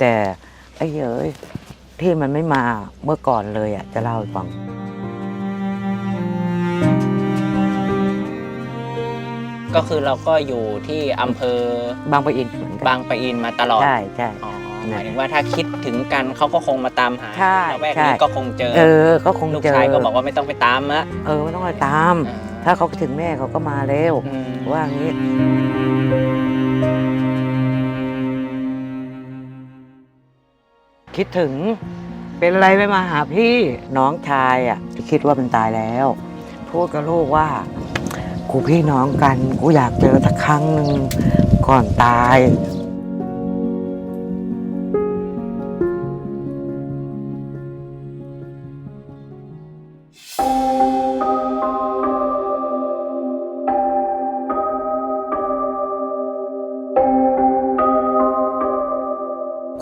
แต่ไอ้เอ๋ยที่มันไม่มาเมื่อก่อนเลยอะจะเล่าให้ฟัง ก็คือเราก็อยู่ที่อำเภอบางปะอินเหมือนกันบางปะอินมาตลอดใช่ใช่ อ๋อหมายถึงว่าถ้าคิดถึงกันเขาก็คงมาตามหาใช่ละแวกใช่นี้ก็คงเจอเออก็คงลูกเจอชายก็บอกว่าไม่ต้องไปตามละเออไม่ต้องไปตาม ถ้าเขาคิดถึงแม่เขาก็มาเร็ว อืมว่างี้ คิดถึง เป็นอะไรไม่มาหาพี่น้องชายอะคิดว่ามันตายแล้ว พูดกับลูกว่า กูพี่น้องกัน กูอยากเจอสักครั้งหนึ่งก่อนตาย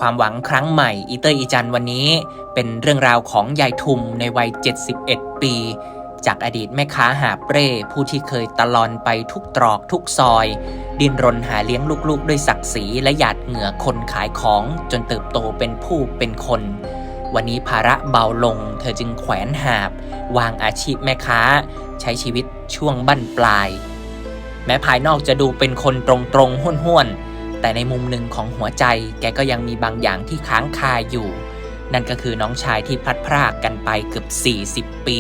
ความหวังครั้งใหม่อีเตอร์อีจันวันนี้ เป็นเรื่องราวของยายทุมในวัย 71 ปี จากอดีตแม่ค้าหาบเร่ผู้ที่เคยตะลอนไปทุกตรอกทุกซอย ดิ้นรนหาเลี้ยงลูกๆ ด้วยศักดิ์ศรีและหยาดเหงื่อคนขายของจนเติบโตเป็นผู้เป็นคน วันนี้ภาระเบาลง เธอจึงแขวนหาบ วางอาชีพแม่ค้า ใช้ชีวิตช่วงบั้นปลาย แม้ภายนอกจะดูเป็นคนตรงๆห้วนๆ แต่ในมุมหนึ่งของหัวใจแกก็ยังมีบางอย่างที่ค้างคาอยู่ นั่นก็คือน้องชายที่พลัดพรากกันไปเกือบ 40 ปี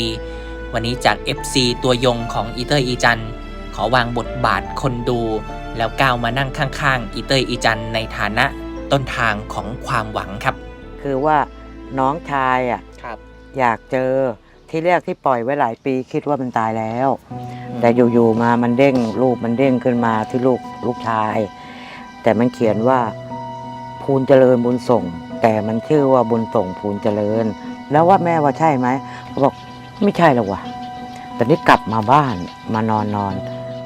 วันนี้จาก FC ตัวยงของอีเตอร์อีจัน ขอวางบทบาทคนดู แล้วก้าวมานั่งข้างๆอีเตอร์อีจันในฐานะต้นทางของความหวังครับ คือว่าน้องชายอะครับ อยากเจอที่แรกที่ปล่อยไว้หลายปีคิดว่ามันตายแล้ว แต่อยู่ๆมามันเด้งรูปมันเด้งขึ้นมาที่ลูกลูกชาย แต่มันเขียนว่าภูนเจริญบุญส่ง แต่มันชื่อว่าบุญส่งภูนเจริญ แล้วว่าแม่ว่าใช่ไหมเขาบอกไม่ใช่หรอกว่ะแต่นี่กลับมาบ้านมานอนนอน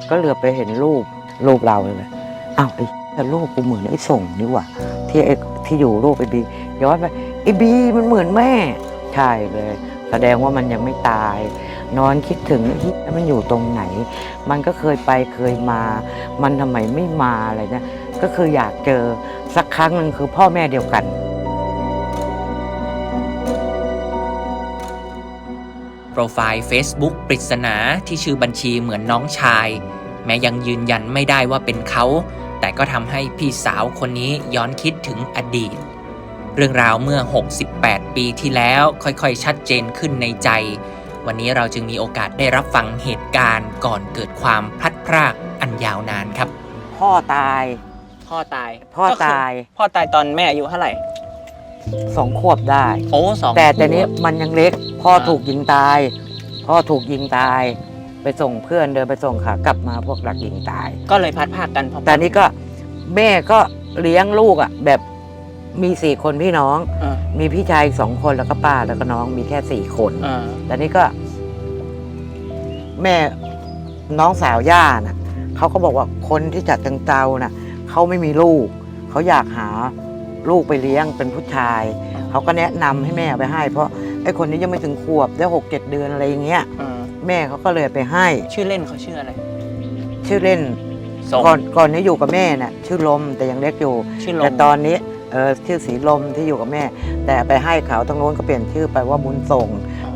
ก็เหลือไปเห็นรูปรูปเราเลยอ้าวไอ้แต่รูปกูเหมือนไอ้ส่งนี่ว่าที่ไอ้ที่อยู่รูปไอ้บีย้อนไปไอ้บีมันเหมือนแม่ ใช่เลย แสดงว่ามันยังไม่ตาย นอนคิดถึงเฮ้ยแล้วมันอยู่ตรงไหน มันก็เคยไปเคยมา มันทำไมไม่มาอะไรเนี่ย ก็คืออยากเจอสักครั้งหนึ่งคือพ่อแม่เดียวกัน โปรไฟล์ Facebook ปริศนาที่ชื่อบัญชีเหมือนน้องชาย แม้ยังยืนยันไม่ได้ว่าเป็นเขา แต่ก็ทำให้พี่สาวคนนี้ย้อนคิดถึงอดีต เรื่องราวเมื่อ 68 ปีที่แล้วค่อยๆ ชัดเจนขึ้นในใจ วันนี้เราจึงมีโอกาสได้รับฟังเหตุการณ์ก่อนเกิดความพลัดพรากอันยาวนานครับ พ่อตาย พ่อตายพ่อก็คืตายพ่อตายตอนแม่อายุเท่าไหร่สองขวบได้ โอ้สองแต่แต่นี้ขวบ มันยังเล็ก พ่ออ่าถูกยิงตาย พ่อถูกยิงตาย ไปส่งเพื่อนเดินไปส่งขากลับมาพวกหลักยิงตาย ก็เลยพัดพรากกันพอแต่นี้ก็แม่ก็เลี้ยงลูกอะ แบบมีสี่คนพี่น้อง เออมีพี่ชายสองคนแล้วก็ป้าแล้วก็น้องมีแค่สี่คน เออแต่นี่ก็ แม่น้องสาวย่าน่ะเขาก็บอกว่าคนที่จัดตังเตาน่ะ เขาไม่มีลูก เขาอยากหาลูกไปเลี้ยงเป็นผู้ชาย เขาก็แนะนำให้แม่เอาไปให้ เพราะไอ้คนนี้ยังไม่ถึงขวบได้หกเจ็ดเดือนอะไรอย่างเงี้ยเออแม่เขาก็เลยไปให้ ชื่อเล่นเขาชื่ออะไร ชื่อเล่นส่งก่อนก่อนนี้อยู่กับแม่น่ะชื่อลมแต่ยังเล็กอยู่ชื่อลแต่มตอนนี้เออชื่อสีลมที่อยู่กับแม่ แต่ไปให้เขาตรงโน้นก็เปลี่ยนชื่อไปว่าบุญส่ง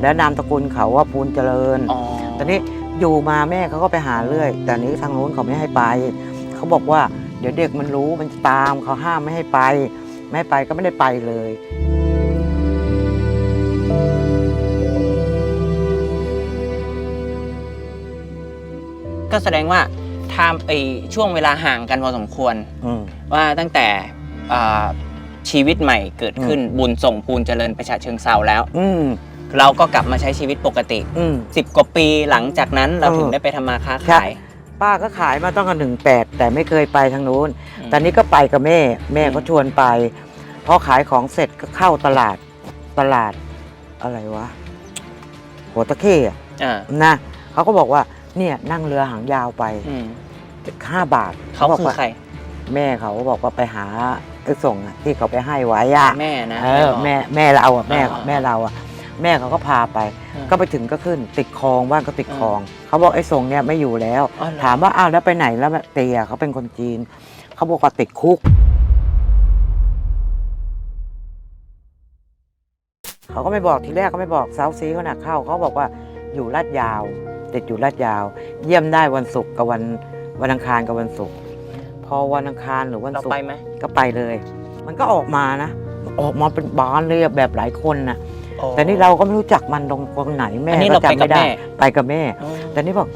และนามตระกูลเขาว่าภูลเจริญอ๋อตอนนี้อยู่มาแม่เขาก็ไปหาเรื่อย แต่นี้ทางโน้นเขาไม่ให้ไป เขาบอกว่า เดี๋ยวเด็กมันรู้มันจะตามเขาห้ามไม่ให้ไป ไม่ให้ไปก็ไม่ได้ไปเลย ก็แสดงว่าทำไอช่วงเวลาห่างกันพอสมควร อืม ว่าตั้งแต่อ่าชีวิตใหม่เกิดขึ้นบุญส่งปูนเจริญประชาเชิงเซาแล้ว อืม เราก็กลับมาใช้ชีวิตปกติ อืม 10 กว่าปีหลังจากนั้นเราเออถึงได้ไปทำมาค้าใช่ขาย ป้าก็ขายมาต้องกันหนึ่งแปดแต่ไม่เคยไปทางนู้น อืม ตอนนี้ก็ไปกับแม่ แม่ก็อืมชวนไปพอขายของเสร็จก็เข้าตลาดตลาดอะไรวะ หัวตะเข้อะอ่านะเขาก็บอกว่าเนี่ยนั่งเรือหางยาวไปอืมห้าบาทเขาบอกคือว่าใครแม่เขาบอกว่าไปหาไอ้ส่งอะที่เขาไปให้ไว้อะ แม่นะ เออแม่แม่เราอะแม่อ่า แม่เราอะ แม่เขาก็พาไปอืมก็ไปถึงก็ขึ้นติดคลองบ้านก็ติดอืมคลอง เขาบอกไอ้ส่งเนี่ยไม่อยู่แล้ว อ๋อเหรอ ถามว่าอ้าวแล้วไปไหนแล้วเตียเขาเป็นคนจีน เขาบอกว่าติดคุก เขาบอกว่าติดคุกแล้วก็ไปหาไอ้ส่งอะที่เขาไปให้ไว้อะแม่เขาก็พาไปก็ไปถึงก็ขึ้นติดคลองบ้านก็ติดคลองเขาบอกไอ้ส่งเนี่ยไม่อยู่แล้วถามว่าอ้าวแล้วไปไหนแล้วเตียเขาเป็นคนจีนเขาบอกว่าติดคุกเขาบอกว่าติดคุกเขาบอกว่าติดคุกเขาก็ไม่บอกทีแรกก็ไม่บอกเซาซีเขาหนักเข้าเขาบอกว่าอยู่ลาดยาว ติดอยู่ลาดยาว เยี่ยมได้วันศุกร์กับวันวันอังคารกับวันศุกร์พอวันอังคารหรือวันเราศุกไปร์ ไหม ก็ไปเลย มันก็ออกมานะ ออกมาเป็นบ้านเลยอะแบบหลายคนนะอ๋อ แต่นี่เราก็ไม่รู้จักมันตรงตรงไหนแม่อันนี้ก็เราไปจำกับไม่ได้ แม่ ไปกับแม่อ๋อแต่นี่บอก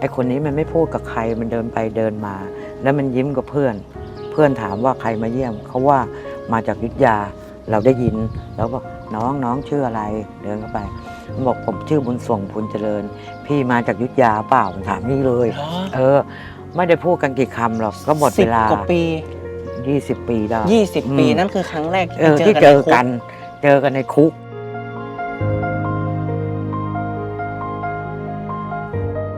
ไอคนนี้มันไม่พูดกับใครมันเดินไปเดินมา แล้วมันยิ้มกับเพื่อน เพื่อนถามว่าใครมาเยี่ยมเขาว่ามาจากอยุทธยาเราได้ยิน แล้วบอกน้องน้องชื่ออะไรเดินเข้าไปมันบอกผมชื่อบุญส่งพูนเจริญ พี่มาจากอยุทธยาเปล่าผมถามนี่เลยเหรอเออ ไม่ได้พูดกันกี่คำหรอกก็หมดสิเวบลากว่าปี 20 ปีได้ยี่สิบอืมปีนั่นคือครั้งแรกเออที่ที่เจเจออกักันน เจอกันในคุก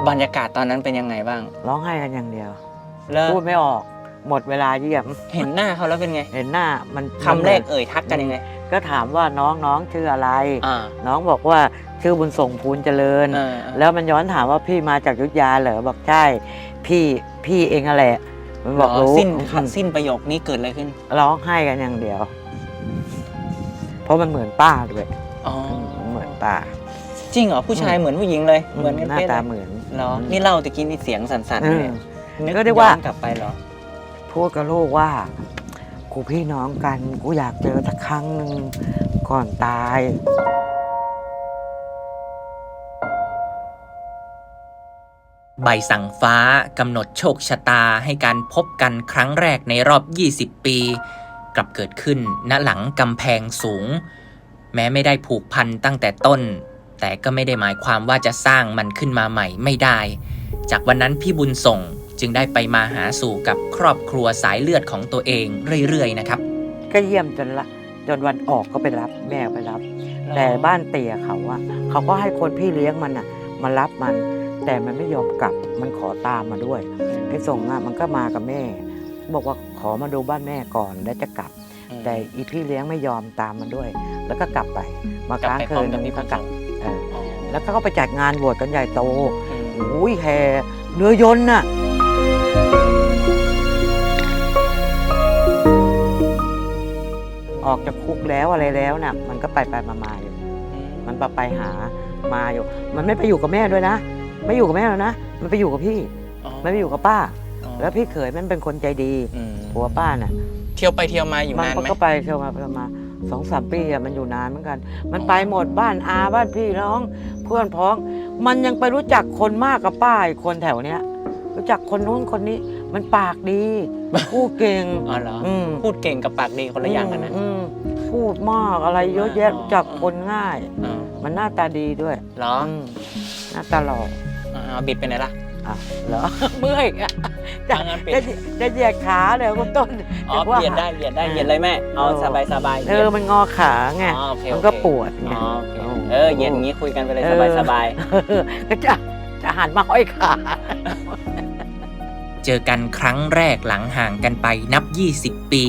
บรรยากาศตอนนั้นเป็นยังไงบ้าง ร้องไห้กันอย่างเดียว แล้วพูดไม่ออก หมดเวลาเยี่ยม เห็นหน้าเขาแล้วเป็นไง เห็นหน้ามันคำแรกเอ่ยทักกันยังไง ก็ถามว่าน้องน้องชื่ออะไร อ่า น้องบอกว่าชื่อบุญส่งพูนเจริญเออ แล้วมันย้อนถามว่าพี่มาจากอยุทธยาเหรอบอกใช่ พี่พี่เองอะแหละ มันบอกรู้สิ้นอืมสิ้นประโยคนี้เกิดอะไรขึ้น ร้องไห้กันอย่างเดียวเพ ราะมันเหมือนป้าด้วยอ๋อมันเหมือนป้า จริงเหรอผู้ชายเหมือนผู้หญิงเลย เหมือนกันหน้าเป๊ะตาเลยเหมือนเหรอนี่เล่าตะกี้นี่เสียงสั่นๆเอเลยอนึกก็เรียกว่าย้อนกลับไปเหรอพูดกับลูกว่า กูพี่น้องกันกูอยากเจอสักครั้งหนึ่งก่อนตายใบสั่งฟ้ากำหนดโชคชะตาให้การพบกันครั้งแรกในรอบ 20 ปี กลับเกิดขึ้นณหลังกำแพงสูง แม้ไม่ได้ผูกพันตั้งแต่ต้น แต่ก็ไม่ได้หมายความว่าจะสร้างมันขึ้นมาใหม่ไม่ได้ จากวันนั้นพี่บุญส่งจึงได้ไปมาหาสู่กับครอบครัวสายเลือดของตัวเองเรื่อยๆนะครับ ก็เยี่ยมจนละจนวันออกก็ไปรับแม่ไปรับ แต่บ้านเตี่ยเขาอะเขาก็ให้คนพี่เลี้ยงมันอะมารับมัน แต่มันไม่ยอมกลับมันขอตามมาด้วยไอ้ส่งอะมันก็มากับแม่ บอกว่า ขอมาดูบ้านแม่ก่อนแล้วจะกลับอืมแต่อีพี่เลี้ยงไม่ยอมตามมาด้วย แล้วก็กลับไปมากลับค้างไปพคืร้อมนกับนึพี่งบุก็ญกลัส่บงเอออ๋อแล้วก็ไปจัดงานบวชกันใหญ่โตอืมอุ้ยแห่เรือยนต์น่ะออกจากคุกแล้วอะไรแล้วน่ะ มันก็ไปไปมามาอยู่ มันไปไปหามาอยู่ มันไม่ไปอยู่กับแม่ด้วยนะ ไม่อยู่กับแม่แล้วนะ มันไปอยู่กับพี่อ๋อไม่ไปอยู่กับป้าอ๋อ แล้วพี่เขยมันเป็นคนใจดีอืมผัวป้าน่ะเที่ยวไปเที่ยวมาอยู่มันนานไหม ก็ไปเที่ยวมาเที่ยวมาสองสามปีอะมันอยู่นานเหมือนกัน มันไปหมดบ้านอาบ้านพี่น้อง เพื่อนพ้อง มันยังไปรู้จักคนมากกับป้าอีกคนแถวเนี้ย รู้จักคนนู้นคนนี้ มันปากดี พูดเก่งอ๋อเหรออืม พูดเก่งกับปากดีคนละอย่างกันนะ มมพูดมากอะไรเยอะแยะอ๋อรู้จักคนง่าย อ๋อมันหน้าตาดีด้วยเหรออืมหน้าตาหล่ออ่าบิดไปไหนล่ะ อะเหรอ เมื่อยอะจะทางงานปิดจะจะเหยียดขาเลยคุณต้นอ๋อจะว่าเบียดได้เบียดได้เบียดเลยแม่เอาเออสบายสบายเออมันงอขาไง อ๋อโอเคมันโอเคก็ปวดไง อ๋อโอเคโอ้เออเย็นอย่างนี้คุยกันไปเลยเอสอ บายสบายเออก็จะจะหันมาห้อยขา เจอกันครั้งแรกหลังห่างกันไปนับ 20 ปี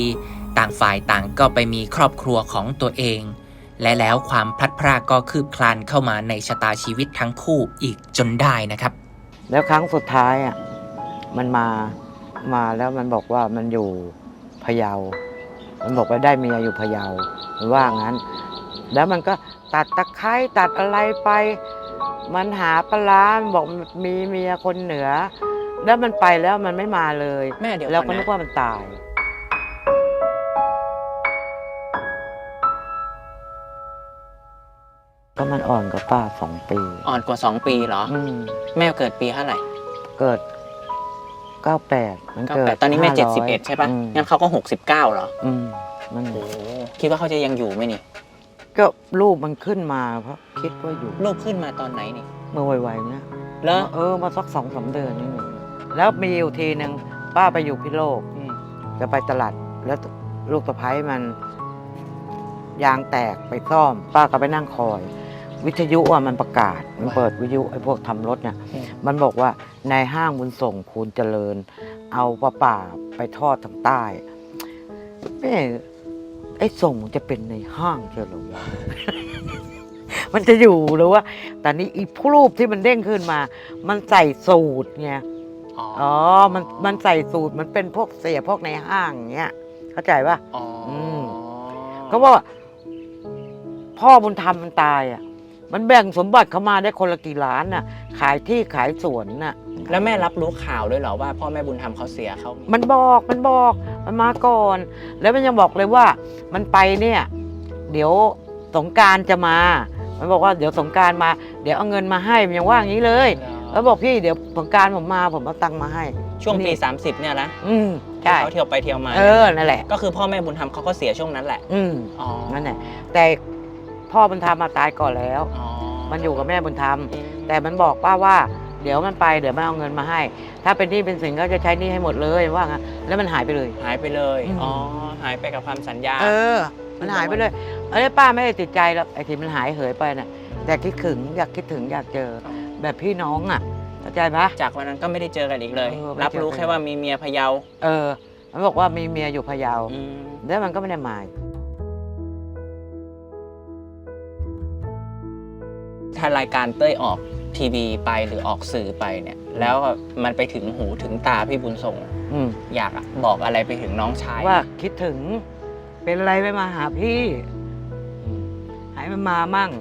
ต่างฝ่ายต่างก็ไปมีครอบครัวของตัวเอง และแล้วความพลัดพรากก็คืบคลานเข้ามาในชะตาชีวิตทั้งคู่อีกจนได้นะครับ แล้วแล้วครั้งสุดท้ายอะมันมามาแล้วมันบอกว่ามันอยู่พะเยา มันบอกว่าได้เมียอยู่พะเยามันว่างั้น แล้วมันก็ตัดตะไคร้ตัดอะไรไป มันหาปลาร้ามันบอกมีเมียคนเหนือ แล้วมันไปแล้วมันไม่มาเลยแม่เดี๋ยวเราก่ก็อนนึกนะว่ามันตาย ก็มันอ่อนกว่าป้าสองปี อ่อนกว่า2ปีเหรอ อืมแม่เกิดปีเท่าไหร่เกิดเก้าแปดมันเกิด98ตอนนี้แม่500 71ใช่ปะอืมงั้นเขาก็69เหรออืมมันโอ้คิดว่าเขาจะยังอยู่ไหมนี่ก็รูปมันขึ้นมาเพราะคิดว่าอยู่ลูกขึ้นมาตอนไหนนี่เมื่อไวๆเนี่ยแล้วเออมาสักสองสามเดือนนี่แล้วมีอยู่ทีหนึ่งป้าไปอยู่พิโลก อืมจะไปตลาดแล้วลูกสะพ้ายมัน ยางแตกไปซ่อม ป้าก็ไปนั่งคอย วิทยุอะมันประกาศ มันเปิดวิทยุไอ้พวกทำรถเนี่ย อืม มันบอกว่าในายห้างบุญส่งคูณเจริญ เอาปลาป่าไปทอดทางใต้แม่ไอ้ส่งจะเป็นในห้างเชียวเหรอวะ มันจะอยู่หรือว่า แต่นี่อีรูปที่มันเด้งขึ้นมา มันใส่สูตรไง อ๋ออ๋อ มันมันใส่สูตรมันเป็นพวกเสียพวกในห้างเงี้ย เข้าใจปะอ๋ออมก็ว่าพพ่อบุญธรรมมันตายอะ มันแบ่งสมบัติเขามาได้คนละกี่ล้านน่ะ ขายที่ขายสวนน่ะ แล้วแม่รับรู้ข่าวด้วยเหรอว่าพ่อแม่บุญธรรมเขาเสียเขามันบอกมันบอกมันมาก่อน แล้วมันยังบอกเลยว่า มันไปเนี่ย เดี๋ยวสงกรารจะมา มันบอกว่าเดี๋ยวสงกรารมา เดี๋ยวเอาเงินมาให้มันยังว่าอย่างนี้เลย แล้วบอกพี่เดี๋ยวสงกรารผมมาผมเอาตังค์มาให้ ช่วงปีนี่30 เนี่ยนะอืมใช่เขาเที่ยวไปเที่ยวมาเออนั่นแหละ ก็คือพ่อแม่บุญธรรมเขาก็เสียช่วงนั้นแหละอืมอ๋อนั่นแหละแต่ พ่อบุญธรรมมาตายก่อนแล้วอ๋อมันอยู่กับแม่บุญธรรมอืมแต่มันบอกป้าว่า เดี๋ยวมันไปเดี๋ยวมันเอาเงินมาให้ ถ้าเป็นหนี้เป็นสินก็จะใช้หนี้ให้หมดเลยว่างั้นแล้วมันหายไปเลย หายไปเลยอืมอ๋อ หายไปกับความสัญญา เออ มันหายไปเลยเอ้ยป้าไม่ได้ติดใจหรอกไอ้ที่มันหายเหยไปน่ะแต่คิดถึงอยากคิดถึงอยากเจอ แบบพี่น้องอะเข้าใจปะจากวันนั้นก็ไม่ได้เจอกันอีกเลยเออไม่รับรู้เจอกันแค่ว่ามีเมียพะเยา เออ มันบอกว่ามีเมียอยู่พะเยาอืมแล้วมันก็ไม่ได้มา ถ้ารายการเต้ยออกทีวีไปหรือออกสื่อไปเนี่ย แล้วมันไปถึงหูถึงตาพี่บุญส่งอืมอยากอะบอกอะไรไปถึงน้องชาย ว่าคิดถึงเป็นอะไรไม่มาหาพี่อืมให้มันมามั่ง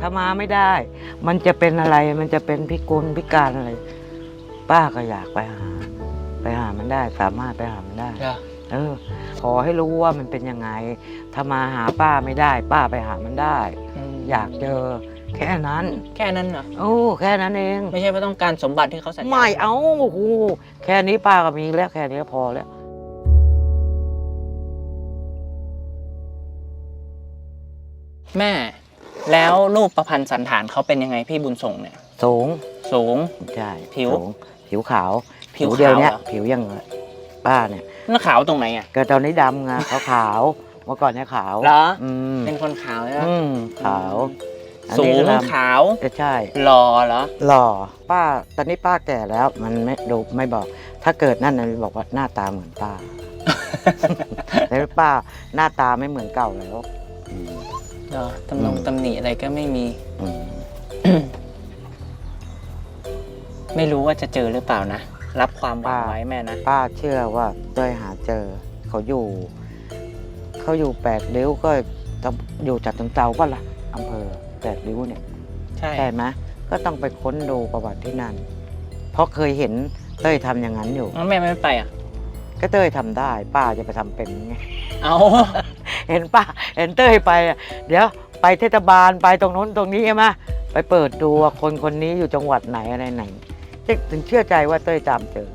ถ้ามาไม่ได้ มันจะเป็นอะไรมันจะเป็นพิกลพิการอะไร ป้าก็อยากไปหา ไปหามันได้ สามารถไปหามันได้เหรอเออ ขอให้รู้ว่ามันเป็นยังไง ถ้ามาหาป้าไม่ได้ ป้าไปหามันได้มอยากเจอ แค่นั้น แค่นั้นเหรอโอ้แค่นั้นเอง ไม่ใช่ว่าต้องการสมบัติที่เขาสัญญาไม่เอาโอ้โหแค่นี้ป้าก็มีแล้วแค่นี้ก็พอแล้วแม่ แล้วรูปประพันธ์สันฐานเขาเป็นยังไงพี่บุญส่งเนี่ย สูงสูง ใช่ผิว สูงผิวขาวผิวเดียวขาวเนี้ยเหรอ ผิวยังป้าเนี่ยนั่นขาวตรงไหนอะเกิดตอนนี้ดำไงขาวขาวๆเมื่อก่อนเนี่ยขาวเหรอ อืมเป็นคนขาวใช่ไหมอืมขาว อันสูนี้งก็ดำขาวเออใช่หล่อเหรอ หล่อป้าตอนนี้ป้าแก่แล้วมันไม่ดูไม่บอก ถ้าเกิดนั่นนะมันบอกว่าหน้าตาเหมือนป้า แต่ป้าหน้าตาไม่เหมือนเก่าแล้วอืม เหรอตำนงอืม ตำหนิอะไรก็ไม่มี อืมไม่รู้ว่าจะเจอหรือเปล่านะ รับความหวังไว้แม่นะ ป้าเชื่อว่าเต้ยหาเจอ เขาอยู่ เขาอยู่แปดริ้วก็ต้องอยู่จัดตังเตาป่ะล่ะอำเภอ แปดริ้วเนี่ยใช่ ใช่ไหมก็ต้องไปค้นดูประวัติที่นั่น เพราะเคยเห็นเต้ยทำอย่างนั้นอยู่ แล้วแม่ไม่ไปอะ ก็เต้ยทำได้ ป้าจะไปทำเป็นไง เอา เห็นป้าเห็นเต้ยไปอะเดี๋ยวไปเทศบาลไปตรงนู้นตรงนี้ใช่ไหมไปเปิดดูว่าคนคนนี้อยู่จังหวัดไหนอะไรไหนถึงเชื่อใจว่าเต้ยตามเจอ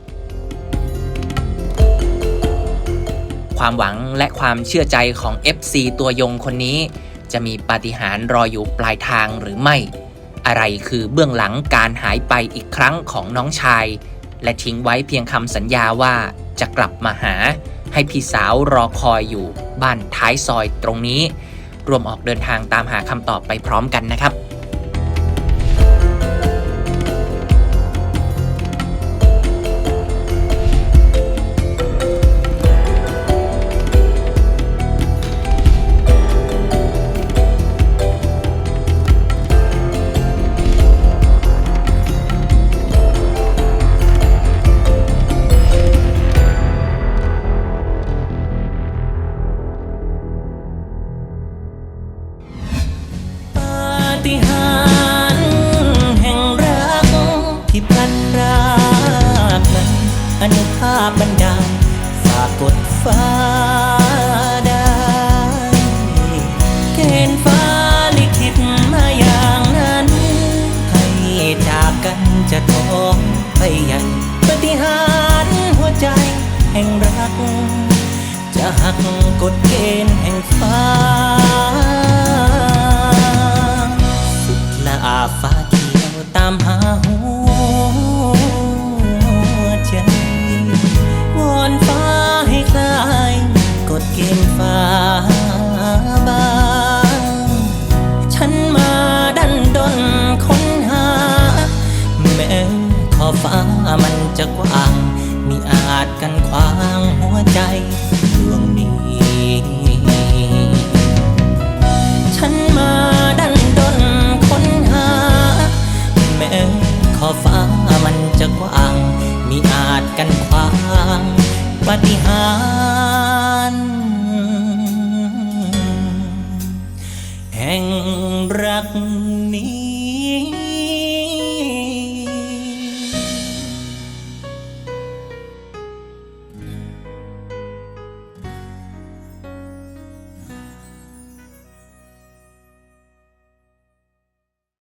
ความหวังและความเชื่อใจของ FC ตัวยงคนนี้ จะมีปาฏิหาริย์รออยู่ปลายทางหรือไม่ อะไรคือเบื้องหลังการหายไปอีกครั้งของน้องชาย และทิ้งไว้เพียงคำสัญญาว่าจะกลับมาหา ให้พี่สาวรอคอยอยู่บ้านท้ายซอยตรงนี้ รวมออกเดินทางตามหาคำตอบไปพร้อมกันนะครับ บันดาลฝากกดฟ้าได้เกณฑ์ฟ้าลิขิตมาอย่างนั้น ให้จากกันจะท้องไปใหญ่ปฏิหารหัวใจแห่งรัก จะหักกฎเกณฑ์แห่งฟ้า เอ๋ขอฟ้ามันจะกว้าง มีอาจกันขวางปฏิหาร